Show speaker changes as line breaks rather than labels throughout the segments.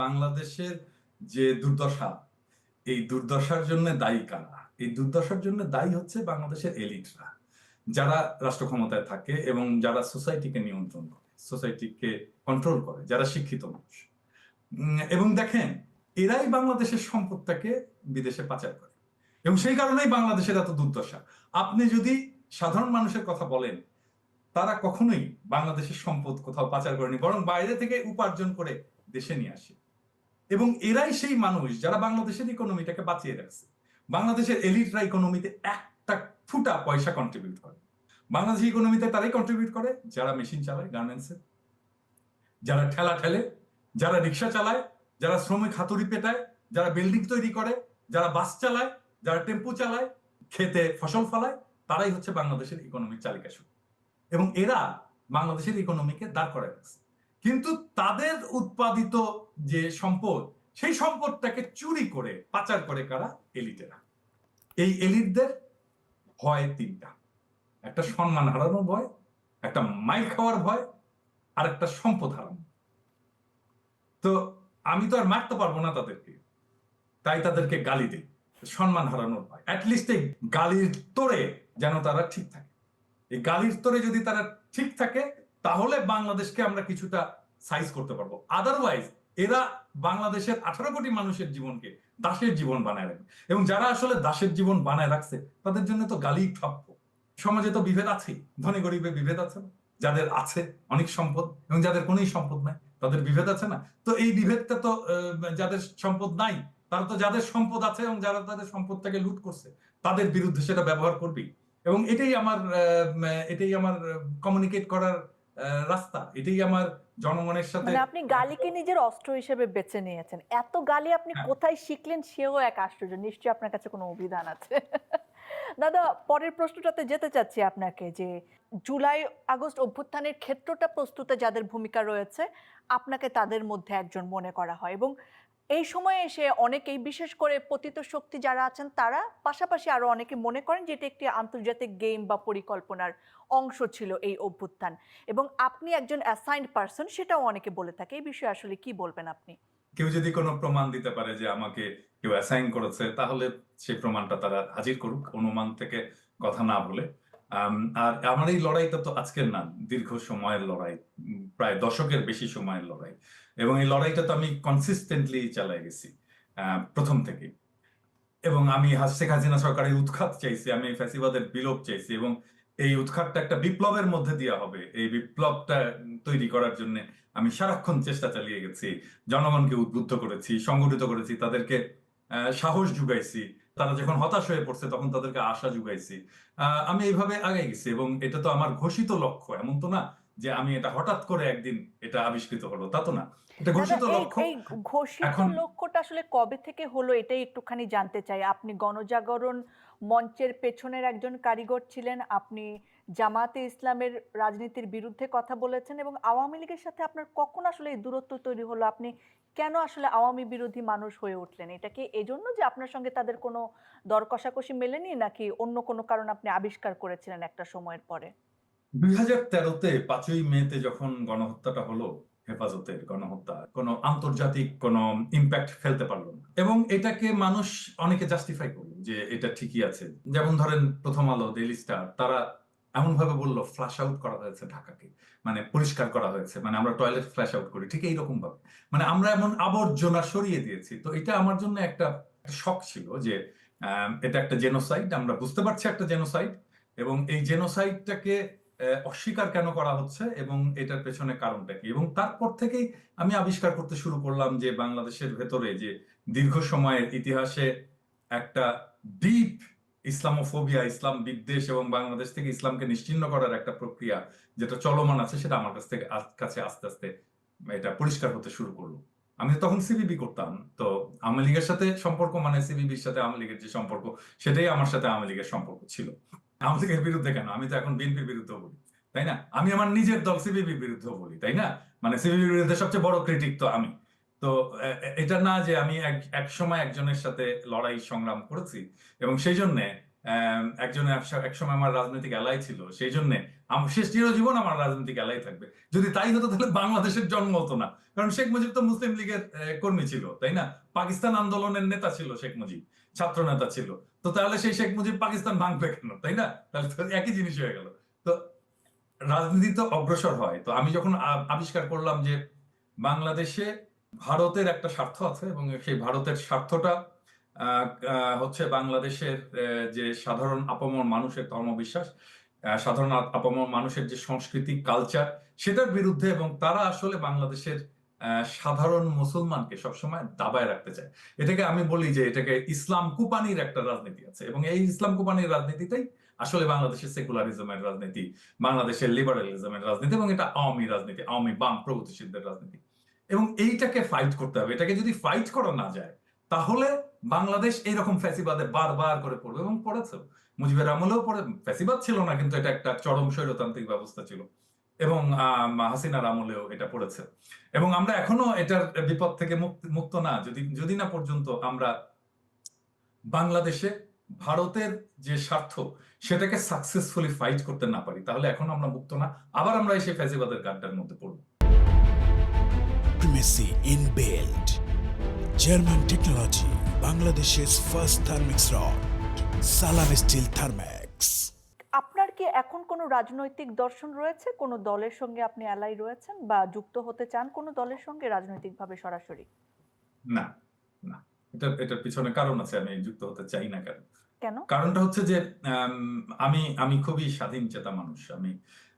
বাংলাদেশের যে দুর্দশা, এই দুর্দশার জন্য দায়ী কারা? এই দুর্দশার জন্য দায়ী হচ্ছে বাংলাদেশের এলিটরা, যারা রাষ্ট্র ক্ষমতায় থাকে এবং যারা সোসাইটিকে নিয়ন্ত্রণ করে, সোসাইটিকে কন্ট্রোল করে, যারা শিক্ষিত মানুষ। এবং দেখেন, এরাই বাংলাদেশের সম্পদটাকে বিদেশে পাচার করে। এবং সেই কারণেই বাংলাদেশের এত দুর্দশা। আপনি যদি সাধারণ মানুষের কথা বলেন, তারা কখনোই বাংলাদেশের সম্পদ কোথাও পাচার করেনি, বরং বাইরে থেকে উপার্জন করে দেশে নিয়ে আসে। এবং এরাই সেই মানুষ যারা বাংলাদেশের ইকোনমিটাকে বাঁচিয়ে রাখছে। বাংলাদেশের এলিটরা ইকোনমিতে একটা ফুটা পয়সা কন্ট্রিবিউট করে। বাংলাদেশের ইকোনমিতে তারাই কন্ট্রিবিউট করে, যারা মেশিন চালায় গার্মেন্টসে যারা ঠেলা ঠেলে, যারা রিক্সা চালায়, যারা শ্রমিক হাতুড়ি পেটায়, যারা বিল্ডিং তৈরি করে, যারা বাস চালায়, যারা টেম্পু চালায়, খেতে ফসল ফলায়, তারাই হচ্ছে বাংলাদেশের ইকোনমিক চালিকা শক্তি। এবং এরা বাংলাদেশের ইকোনমিকে দাঁড় করে রাখছে। কিন্তু তাদের উৎপাদিত যে সম্পদ, সেই সম্পদটাকে চুরি করে, পাচার করে কারা? এলিটেরা। এই এলিটদের ভয় তিনটা। একটা সম্মান হারানোর ভয়, একটা মাইল খাওয়ার ভয়, আর একটা সম্পদ হারানো। তো আমি তো আর মারতে পারব না তাদেরকে। তাই তাদেরকে গালি দিই। সম্মান হারানোর ভয়। অ্যাটলিস্ট এই গালির তোরে যেন তারা ঠিক থাকে। এই গালির তোরে যদি তারা ঠিক থাকে, তাহলে বাংলাদেশকে আমরা কিছুটা সাইজ করতে পারব। আদারওয়াইজ এরা বাংলাদেশের আঠারো কোটি মানুষের জীবনকে দাসের জীবন বানায় রাখবে। এবং যারা আসলে দাসের জীবন বানায় রাখছে, তাদের জন্য তো গালি প্রাপ্য সমাজে তো বিভেদ আছেই। ধনী গরিবের বিভেদ আছে যাদের আছে অনেক সম্পদ, এবং যাদের কোনোই সম্পদ নাই, তাদের বিভেদ আছে না? তো এই বিভেদটা তো যাদের সম্পদ নাই, তারা তো যাদের সম্পদ আছে এবং যারা তাদের সম্পদটাকে লুট করছে, তাদের বিরুদ্ধে সেটা ব্যবহার করবেই। এবং এটাই আমার এটাই আমার কমিউনিকেট করার রাস্তা এটাই আমার জনগণের সাথে
মানে আপনি গালিকে নিজের অস্ত্র হিসেবে বেছে নিয়েছেন। এত গালি আপনি
হ্যাঁ।
কোথায় শিখলেন সেও এক আশ্চর্য। নিশ্চয়ই আপনার কাছে কোনো অভিধান আছে। দাদা পরের প্রশ্নটাতে যেতে চাচ্ছি আপনাকে যে জুলাই আগস্ট অভ্যুত্থানের ক্ষেত্রটা প্রস্তুতে যাদের ভূমিকা রয়েছে আপনাকে তাদের মধ্যে একজন মনে করা হয় এবং এই সময়ে এসে অনেকেই, বিশেষ করে পতিত শক্তি যারা আছেন, তারা পাশাপাশি আরও অনেকে মনে করেন যে এটা একটি আন্তর্জাতিক গেম বা পরিকল্পনার অংশ ছিল এই অভ্যুত্থান। এবং আপনি একজন অ্যাসাইন্ড পারসন সেটাও অনেকে বলে থাকে। এই বিষয়ে আসলে কি বলবেন আপনি?
কেউ যদি কোনো প্রমাণ দিতে পারে যে আমাকে কেউ অ্যাসাইন করেছে, তাহলে সেই প্রমাণটা তারা হাজির করুক। অনুমান থেকে কথা না বলে আর আমার এই লড়াইটা তো আজকের না, দীর্ঘ সময়ের লড়াই প্রায় দশকের বেশি সময়ের লড়াই। এবং এই লড়াইটা তো আমি কনসিস্টেন্টলি চালাই গেছি প্রথম থেকে এবং আমি শেখ হাসিনা সরকারের উৎখাত চাইছি, আমি ফ্যাসিবাদের বিলোপ চাইছি এবং এই উৎখাতটা একটা বিপ্লবের মধ্যে দেওয়া হবে। এই বিপ্লবটা তৈরি করার জন্য আমি সারাক্ষণ চেষ্টা চালিয়ে গেছি, জনগণকে উদ্বুদ্ধ করেছি, সংগঠিত করেছি, তাদেরকে সাহস জুগাইছি তারা যখন হতাশ হয়ে পড়ছে তখন তাদেরকে আশা যুগাইছি। আমি এইভাবে আগে গেছি এবং এটা তো আমার ঘোষিত লক্ষ্য। এমন তো না যে আমি এটা হঠাৎ করে একদিন এটা আবিষ্কৃত হলো। তা তো না। এটা ঘোষিত লক্ষ্য।
এই ঘোষিত লক্ষ্যটা আসলে কবে থেকে হলো এটাই একটুখানি জানতে চাই। আপনি গণজাগরণ মঞ্চের পেছনের একজন কারিগর ছিলেন। আপনি জামাতে ইসলামের রাজনীতির বিরুদ্ধে কথা বলেছেন এবং আওয়ামী লীগের সাথে আপনার কখন আসলে এই দূরত্ব তৈরি হলো? আপনি কেন আসলে আওয়ামী বিরোধী মানুষ হয়ে উঠলেন? এটা কি এজন্য যে আপনার সঙ্গে তাদের কোনো দর কষাকষি মেলেনি নাকি অন্য কোনো কারণ আপনি আবিষ্কার করেছিলেন একটা সময়ের পরে?
দুই হাজার তেরোতে পাঁচই মেতে যখন গণহত্যাটা হলো, হেফাজতের গণহত্যা, কোনো আন্তর্জাতিক কোনো ইম্প্যাক্ট ফেলতে পারল না। এবং এটাকে মানুষ অনেকে জাস্টিফাই করল যে এটা ঠিকই আছে। যেমন ধরেন প্রথম আলো ডেইলি স্টার তারা এমন ভাবে বলল ফ্ল্যাশ আউট করা হয়েছে ঢাকাকে। মানে পরিষ্কার করা হয়েছে। মানে আমরা টয়লেট ফ্ল্যাশ আউট করি, ঠিক এইরকম ভাবে মানে আমরা এমন আবর্জনা সরিয়ে দিয়েছি। তো এটা আমার জন্য একটা শখ ছিল যে এটা একটা জেনোসাইড আমরা বুঝতে পারছি একটা জেনোসাইড এবং এই জেনোসাইডটাকে অস্বীকার কেন করা হচ্ছে এবং এটার পেছনে কারণটা কি? এবং তারপর থেকেই আমি আবিষ্কার করতে শুরু করলাম যে, বাংলাদেশের ভেতরে যে দীর্ঘ সময়ের ইতিহাসে একটা ডিপ ইসলামোফোবিয়া, ইসলাম বিদ্বেষ এবং বাংলাদেশ থেকে ইসলামকে নিশ্চিহ্ন করার একটা প্রক্রিয়া যেটা চলমান আছে, সেটা আমার কাছ থেকে কাছে আস্তে আস্তে এটা পরিষ্কার হতে শুরু করল। আমি তখন সিবিবি করতাম, তো আওয়ামী লীগের সাথে সম্পর্ক মানে সিবিবির সাথে আওয়ামী লীগের যে সম্পর্ক, সেটাই আমার সাথে আওয়ামী লীগের সম্পর্ক ছিল। আওয়ামী লীগের বিরুদ্ধে কেন? আমি তো এখন বিএনপির বিরুদ্ধে বলি, তাই না? আমি আমার নিজের দল সিবিবির বিরুদ্ধে বলি, তাই না? মানে সিবিবির বিরুদ্ধে সবচেয়ে বড় ক্রিটিক তো আমি। তো এটা না যে আমি এক এক সময় একজনের সাথে লড়াই সংগ্রাম করেছি এবং সেই জন্য একজন একস- একসময় আমার রাজনৈতিক এলাই ছিল, সেই জন্য শেষ চিরজীবন আমার রাজনৈতিক এলাই থাকবে। যদি তাই হতো তাহলে বাংলাদেশের জন্ম হতো না। কারণ শেখ মুজিব তো মুসলিম লীগের কর্মী ছিল, তাই না? পাকিস্তান আন্দোলনের নেতা ছিল শেখ মুজিব, ছাত্র নেতা ছিল। তো তাহলে সেই শেখ মুজিব পাকিস্তান ভাঙবে কেন, তাই না? তাহলে একই জিনিস হয়ে গেল। তো রাজনীতি তো অগ্রসর হয়। তো আমি যখন আবিষ্কার করলাম যে বাংলাদেশে ভারতের একটা স্বার্থ আছে এবং সেই ভারতের স্বার্থটা হচ্ছে বাংলাদেশের যে সাধারণ আপামর মানুষের ধর্মবিশ্বাস সাধারণ আপামর মানুষের যে সংস্কৃতি কালচার সেটার বিরুদ্ধে এবং তারা আসলে বাংলাদেশের সাধারণ মুসলমানকে সবসময় দাবায় রাখতে চায়। এটাকে আমি বলি যে এটাকে ইসলাম কুপানির একটা রাজনীতি আছে এবং এই ইসলাম কুপানির রাজনীতিটাই আসলে বাংলাদেশের সেকুলারিজমের রাজনীতি, বাংলাদেশের লিবারালিজমের রাজনীতি এবং এটা আওয়ামী রাজনীতি, আওয়ামী বাম প্রগতিশীলদের রাজনীতি। এবং এইটাকে ফাইট করতে হবে। এটাকে যদি ফাইট করা না যায়, তাহলে বাংলাদেশ এইরকম ফ্যাসিবাদে বারবার করে পড়বে এবং পড়েছে মুজিবের আমলেও পড়ে, ফ্যাসিবাদ ছিল না, কিন্তু এটা একটা চরম স্বৈরতান্ত্রিক ব্যবস্থা ছিল। এবং হাসিনার আমলেও এটা পড়েছে। এবং আমরা এখনও এটার বিপদ থেকে মুক্ত না। যদি যদি না পর্যন্ত আমরা বাংলাদেশে ভারতের যে স্বার্থ, সেটাকে সাকসেসফুলি ফাইট করতে না পারি, তাহলে এখন আমরা মুক্ত না। আবার আমরা এসে ফ্যাসিবাদের গাড্ডার মধ্যে পড়ব।
Primacy inbuilt. German technology, Bangladesh's first thermix rod. Salam Steel Thermex.
আপনার কি এখন কোনো রাজনৈতিক দর্শন রয়েছে কোনো দলের সঙ্গে আপনি অ্যালাই রয়েছেন বা যুক্ত হতে চান কোনো দলের সঙ্গে রাজনৈতিকভাবে সরাসরি
না না এটা এটার পিছনে কারণ আছে আমি যুক্ত হতে চাই না কেন
কেন
কারণটা হচ্ছে যে আমি আমি খুবই স্বাধীন চেতা মানুষ আমি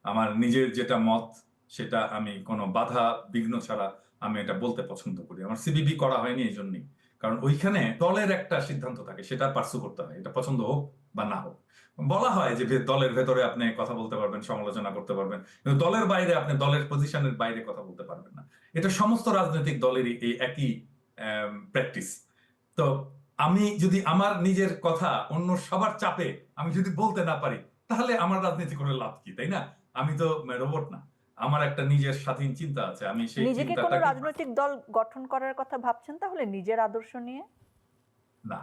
আমার নিজের যেটা মত সেটা আমি কোনো বাধা বিঘ্ন ছাড়া আমি এটা বলতে পছন্দ করি। আমার সিবিবি করা হয়নি এই জন্যই। কারণ ওইখানে দলের একটা সিদ্ধান্ত থাকে, সেটা পার্সু করতে হয়, এটা পছন্দ হোক বা না হোক। বলা হয় যে দলের ভেতরে আপনি কথা বলতে পারবেন, সমালোচনা করতে পারবেন, কিন্তু দলের বাইরে আপনি দলের পজিশনের বাইরে কথা বলতে পারবেন না। এটা সমস্ত রাজনৈতিক দলেরই এই একই প্র্যাকটিস তো আমি যদি আমার নিজের কথা অন্য সবার চাপে আমি যদি বলতে না পারি, তাহলে আমার রাজনীতি করে লাভ কি, তাই না? আমি তো রোবট না। আমার একটা নিজের স্বাধীন চিন্তা আছে আমি সেই
নিজেকে কোনো রাজনৈতিক দল গঠন করার কথা ভাবছেন তাহলে নিজের আদর্শ নিয়ে?
না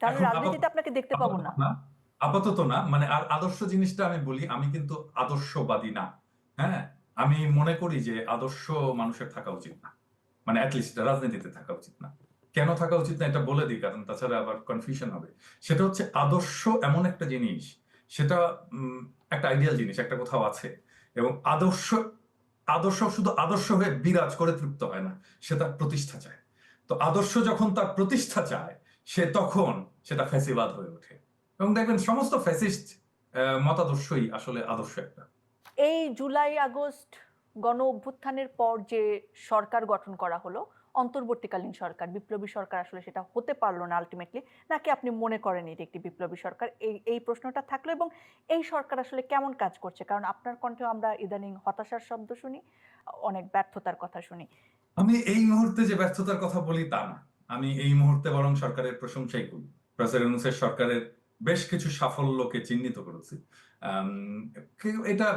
তাহলে রাজনীতিতে আপনাকে দেখতে পাবো না।
আপাতত না মানে আর আদর্শ জিনিসটা আমি বলি আমি কিন্তু আদর্শবাদী না। হ্যাঁ? আমি মনে করি যে আদর্শ মানুষের থাকা উচিত না। মানে অ্যাটলিস্ট রাজনীতিতে থাকা উচিত না। কেন থাকা উচিত না এটা বলে দিই কারণ তাছাড়া আবার কনফিউশন হবে। সেটা হচ্ছে আদর্শ এমন একটা জিনিস সেটা একটা আইডিয়াল জিনিস একটা কোথাও আছে। এবং আদর্শ আদর্শ শুধু আদর্শ হয়ে বিরাজ করে তৃপ্ত হয় না, সে তার প্রতিষ্ঠা চায়। তো আদর্শ যখন তার প্রতিষ্ঠা চায়, সে তখন সেটা ফ্যাসিবাদ হয়ে ওঠে। এবং দেখবেন সমস্ত ফ্যাসিস্ট মতাদর্শই আসলে আদর্শ একটা।
এই জুলাই আগস্ট গণ অভ্যুত্থানের পর যে সরকার গঠন করা হলো অন্তর্বর্তীকালীন সরকার, বিপ্লবী সরকার আসলে সেটা হতে পারল না আলটিমেটলি নাকি আপনি মনে করেন এটি একটি বিপ্লবী সরকার? এই এই প্রশ্নটা থাকল এবং এই সরকার আসলে কেমন কাজ করছে? কারণ আপনার কণ্ঠে আমরা ইদানিং হতাশার শব্দ শুনি, অনেক ব্যর্থতার কথা শুনি।
আমি এই মুহূর্তে যে ব্যর্থতার কথা বলি তা না। আমি এই মুহূর্তে বরং সরকারের প্রশংসাই করি। প্রফেসর ইউনূসের সরকারের বেশ কিছু সাফল্যকে চিহ্নিত করেছি। এটা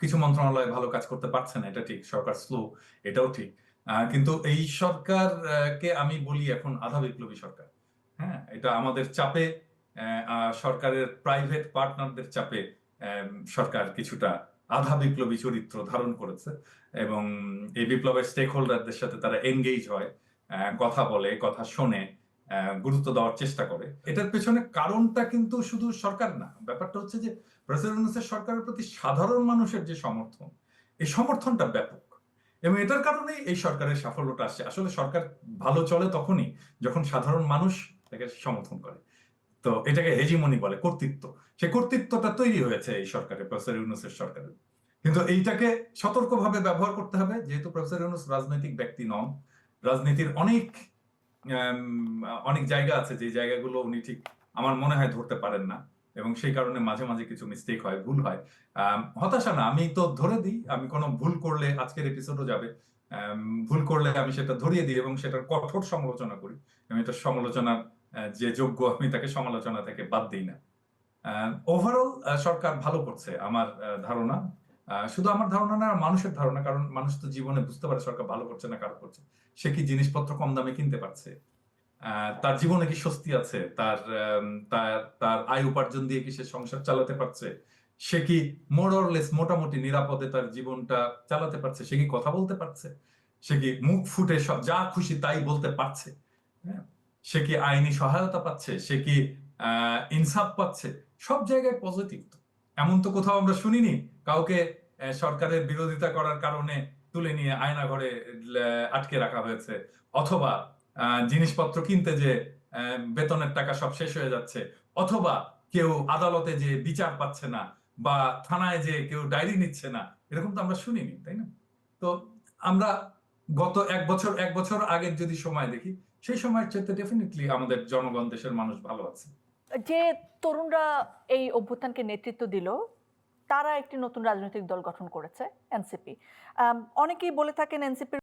কিছু মন্ত্রণালয় ভালো কাজ করতে পারছে না, এটা ঠিক, সরকার স্লো এটাও ঠিক। কিন্তু এই সরকার আহ, কে আমি বলি এখন আধা বিপ্লবী সরকার। হ্যাঁ এটা আমাদের চাপে সরকারের প্রাইভেট পার্টনারদের চাপে সরকার কিছুটা আধা বিপ্লবী চরিত্র ধারণ করেছে এবং এই বিপ্লবের স্টেক হোল্ডারদের সাথে তারা এনগেজ হয় কথা বলে কথা শোনে গুরুত্ব দেওয়ার চেষ্টা করে। এটার পেছনে কারণটা কিন্তু শুধু সরকার না। ব্যাপারটা হচ্ছে যে প্রেসিডেন্ট সরকারের প্রতি সাধারণ মানুষের যে সমর্থন এই সমর্থনটা ব্যাপক। এবং এটার কারণেই এই সরকারের সাফল্যটা আসছে। আসলে সরকার ভালো চলে তখনই যখন সাধারণ মানুষ তাকে সমর্থন করে। তো এটাকে হেজিমনি বলে কর্তৃত্ব। সেই কর্তৃত্বটা তৈরি হয়েছে এই সরকারের প্রফেসর ইউনুসের সরকারের কিন্তু এইটাকে সতর্কভাবে ব্যবহার করতে হবে, যেহেতু প্রফেসর ইউনুস রাজনৈতিক ব্যক্তি নন। রাজনীতির অনেক অনেক জায়গা আছে, যে জায়গাগুলো উনি ঠিক আমার মনে হয় ধরতে পারেন না। এবং সেই কারণে মাঝে মাঝে কিছু মিস্টেক হয়, ভুল হয়। হতাশা না, আমি তো ধরে দিই, আমি কোনো ভুল করলে আজকের এপিসোডও যাবে। ভুল করলে আমি সেটা ধরিয়ে দিই এবং সেটার কঠোর সমালোচনা করি। আমি এটা সমালোচনার যে যোগ্য, আমি তাকে সমালোচনা থেকে বাদ দিই না। ওভারঅল সরকার ভালো করছে আমার ধারণা। শুধু আমার ধারণা না মানুষের ধারণা, কারণ মানুষ তো জীবনে বুঝতে পারে সরকার ভালো করছে না খারাপ করছে। সে কি জিনিসপত্র কম দামে কিনতে পারছে? তার জীবনে কি স্বস্তি আছে? তার তার তার আয় উপার্জন দিয়ে কি সে সংসার চালাতে পারছে? সে কি মোরলেস মোটামুটি নিরাপদে তার জীবনটা চালাতে পারছে? সে কি কথা বলতে পারছে? সে কি মুখ ফুটে যা খুশি তাই বলতে পারছে? হ্যাঁ? সে কি আইনি সহায়তা পাচ্ছে? সে কি ইনসাফ পাচ্ছে? সব জায়গায় পজিটিভ এমন তো কোথাও আমরা শুনিনি। কাউকে সরকারের বিরোধিতা করার কারণে তুলে নিয়ে আয়না ঘরে আটকে রাখা হয়েছে। অথবা জিনিসপত্র কিনতে যে বেতনের টাকা সব শেষ হয়ে যাচ্ছে, অথবা কেউ আদালতে যে বিচার পাচ্ছে না বা থানায় যে কেউ ডায়েরি নিচ্ছে না, এরকম তো আমরা শুনিনি, তাই না? তো আমরা গত এক বছর এক বছর আগের যদি সময় দেখি, সেই সময়ের চাইতে ডেফিনেটলি আমাদের জনগণ, দেশের মানুষ ভালো আছে।
যে তরুণরা এই অভ্যুত্থানকে নেতৃত্ব দিল, তারা একটি নতুন রাজনৈতিক দল গঠন করেছে, এনসিপি। অনেকেই বলে থাকেন এনসিপির